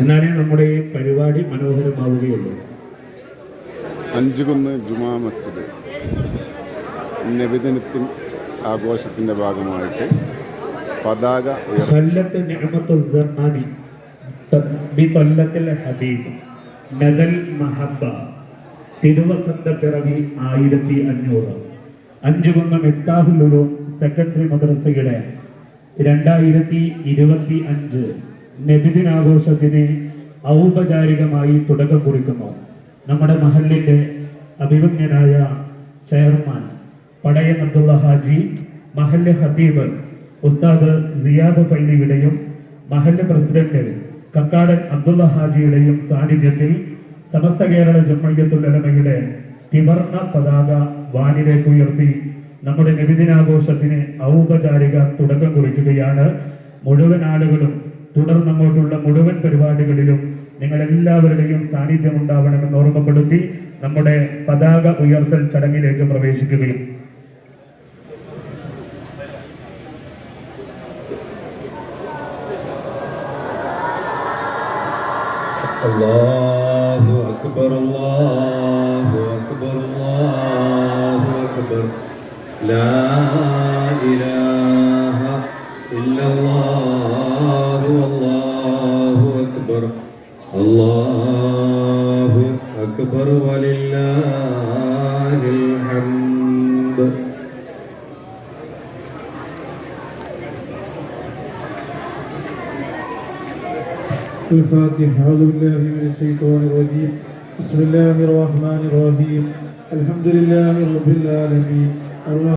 എന്നാലേ നമ്മുടെ ഈ പരിപാടി മനോഹരമാവുകയുള്ളൂ. അഞ്ചുകുന്ന് ജുമാ മസ്ജിദ്. നബിദിനത്തിൻ ആഘോഷത്തിന്റെ ഭാഗമായിട്ട് പതാക തിരുവസന്ത പിറവി ആയിരത്തി അഞ്ഞൂറ്. അഞ്ചുകുന്ന് മെത്താഹുലുറും സെക്രട്ടറി മദ്രസയുടെ രണ്ടായിരത്തി ഇരുപത്തി അഞ്ച്. നബിദിനാഘോഷത്തിന് ഔപചാരികമായി തുടക്കം കുറിക്കുന്നു. നമ്മുടെ മഹലിന്റെ അഭിമന്യനായ ചെയർമാൻ പടയൻ അബ്ദുള്ള ഹാജി മഹല്ല് ഹബീബ് ഉസ്താദ് സിയാദ് ഫൈലിയുടെയും മഹല്ല് പ്രസിഡന്റ് കക്കാടൻ അബ്ദുള്ള ഹാജിയുടെയും സാന്നിധ്യത്തിൽ സമസ്ത കേരള ജമ്മയ്യത്തുലമയുടെ തിവർണ പതാക വാനിലേക്ക് ഉയർത്തി നമ്മുടെ നബിദിനാഘോഷത്തിന് ഔപചാരിക തുടക്കം കുറിക്കുകയാണ്. മുഴുവൻ ആളുകളും തുടർന്ന് അങ്ങോട്ടുള്ള മുഴുവൻ പരിപാടികളിലും നിങ്ങൾ എല്ലാവരുടെയും സാന്നിധ്യം ഉണ്ടാവണമെന്ന് ഓർമ്മപ്പെടുത്തി നമ്മുടെ പതാക ഉയർത്തൽ ചടങ്ങിലേക്ക് പ്രവേശിക്കുകയും الله أكبر الله أكبر الله أكبر لا أكبر. الله أكبر ولله الحمد. الفاتحة أعوذ بالله من الشيطان الرجيم. بسم الله الرحمن الرحيم. الحمد لله رب العالمين.